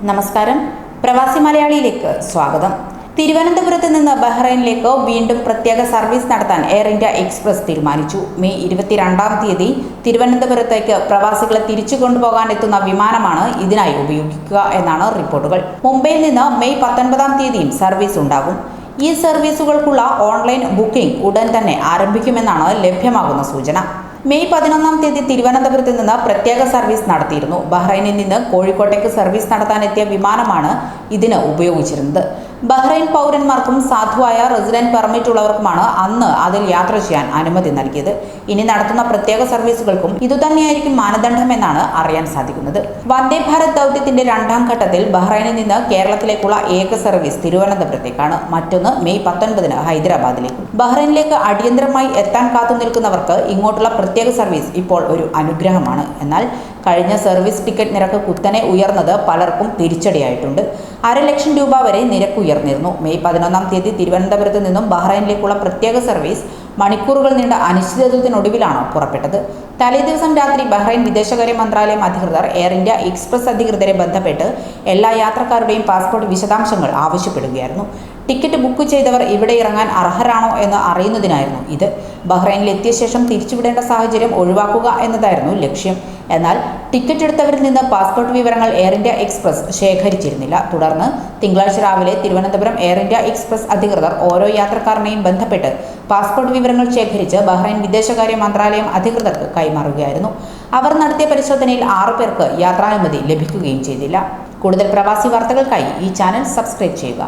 നമസ്കാരം. പ്രവാസി മലയാളിയിലേക്ക് സ്വാഗതം. തിരുവനന്തപുരത്ത് നിന്ന് ബഹ്റൈനിലേക്ക് വീണ്ടും പ്രത്യേക സർവീസ് നടത്താൻ എയർ ഇന്ത്യ എക്സ്പ്രസ് തീരുമാനിച്ചു. മെയ് ഇരുപത്തിരണ്ടാം തീയതി തിരുവനന്തപുരത്തേക്ക് പ്രവാസികളെ തിരിച്ചു കൊണ്ടുപോകാൻ എത്തുന്ന വിമാനമാണ് ഇതിനായി ഉപയോഗിക്കുക എന്നാണ് റിപ്പോർട്ടുകൾ. മുംബൈയിൽ നിന്ന് മെയ് പത്തൊൻപതാം തീയതിയും സർവീസ് ഉണ്ടാകും. ഈ സർവീസുകൾക്കുള്ള ഓൺലൈൻ ബുക്കിംഗ് ഉടൻ തന്നെ ആരംഭിക്കുമെന്നാണ് ലഭ്യമാകുന്ന സൂചന. മെയ് പതിനൊന്നാം തീയതി തിരുവനന്തപുരത്ത് നിന്ന് പ്രത്യേക സർവീസ് നടത്തിയിരുന്നു. ബഹ്റൈനിൽ നിന്ന് കോഴിക്കോട്ടേക്ക് സർവീസ് നടത്താനെത്തിയ വിമാനമാണ് ഇതിന് ഉപയോഗിച്ചിരുന്നത്. ബഹ്റൈൻ പൗരന്മാർക്കും സാധുവായ റെസിഡന്റ് പെർമിറ്റ് ഉള്ളവർക്കുമാണ് അന്ന് അതിൽ യാത്ര ചെയ്യാൻ അനുമതി നൽകിയത്. ഇനി നടത്തുന്ന പ്രത്യേക സർവീസുകൾക്കും ഇതുതന്നെയായിരിക്കും മാനദണ്ഡമെന്നാണ് അറിയാൻ സാധിക്കുന്നത്. വന്ദേ ഭാരത് ദൗത്യത്തിന്റെ രണ്ടാം ഘട്ടത്തിൽ ബഹ്റൈനിൽ നിന്ന് കേരളത്തിലേക്കുള്ള ഏക സർവീസ് തിരുവനന്തപുരത്തേക്കാണ്. മറ്റൊന്ന് മെയ് പത്തൊൻപതിന് ഹൈദരാബാദിലേക്കും. ബഹ്റൈനിലേക്ക് അടിയന്തരമായി എത്താൻ കാത്തു നിൽക്കുന്നവർക്ക് ഇങ്ങോട്ടുള്ള പ്രത്യേക സർവീസ് ഇപ്പോൾ ഒരു അനുഗ്രഹമാണ്. എന്നാൽ കഴിഞ്ഞ സർവീസ് ടിക്കറ്റ് നിരക്ക് കുത്തനെ ഉയർന്നത് പലർക്കും തിരിച്ചടിയായിട്ടുണ്ട്. അരലക്ഷം രൂപ വരെ നിരക്ക് ഉയർന്നിരുന്നു. മെയ് പതിനൊന്നാം തീയതി തിരുവനന്തപുരത്ത് നിന്നും ബഹ്റൈനിലേക്കുള്ള പ്രത്യേക സർവീസ് മണിക്കൂറുകൾ നീണ്ട അനിശ്ചിതത്വത്തിനൊടുവിലാണ് പുറപ്പെട്ടത്. തലേദിവസം രാത്രി ബഹ്റൈൻ വിദേശകാര്യ മന്ത്രാലയം അധികൃതർ എയർ ഇന്ത്യ എക്സ്പ്രസ് അധികൃതരെ ബന്ധപ്പെട്ട് എല്ലാ യാത്രക്കാരുടെയും പാസ്പോർട്ട് വിശദാംശങ്ങൾ ആവശ്യപ്പെടുകയായിരുന്നു. ടിക്കറ്റ് ബുക്ക് ചെയ്തവർ ഇവിടെ ഇറങ്ങാൻ അർഹരാണോ എന്ന് അറിയുന്നതിനായിരുന്നു ഇത്. ബഹ്റൈനിൽ എത്തിയ ശേഷം തിരിച്ചുവിടേണ്ട സാഹചര്യം ഒഴിവാക്കുക എന്നതായിരുന്നു ലക്ഷ്യം. എന്നാൽ ടിക്കറ്റ് എടുത്തവരിൽ നിന്ന് പാസ്പോർട്ട് വിവരങ്ങൾ എയർ ഇന്ത്യ എക്സ്പ്രസ് ശേഖരിച്ചിരുന്നില്ല. തുടർന്ന് തിങ്കളാഴ്ച രാവിലെ തിരുവനന്തപുരം എയർ ഇന്ത്യ എക്സ്പ്രസ് അധികൃതർ ഓരോ യാത്രക്കാരനെയും ബന്ധപ്പെട്ട് പാസ്പോർട്ട് വിവരങ്ങൾ ശേഖരിച്ച് ബഹ്റൈൻ വിദേശകാര്യ മന്ത്രാലയം അധികൃതർക്ക് കൈമാറുകയായിരുന്നു. അവർ നടത്തിയ പരിശോധനയിൽ ആറു പേർക്ക് യാത്രാനുമതി ലഭിക്കുകയും ചെയ്തില്ല. കൂടുതൽ പ്രവാസി വാർത്തകൾക്കായി ഈ ചാനൽ സബ്സ്ക്രൈബ് ചെയ്യുക.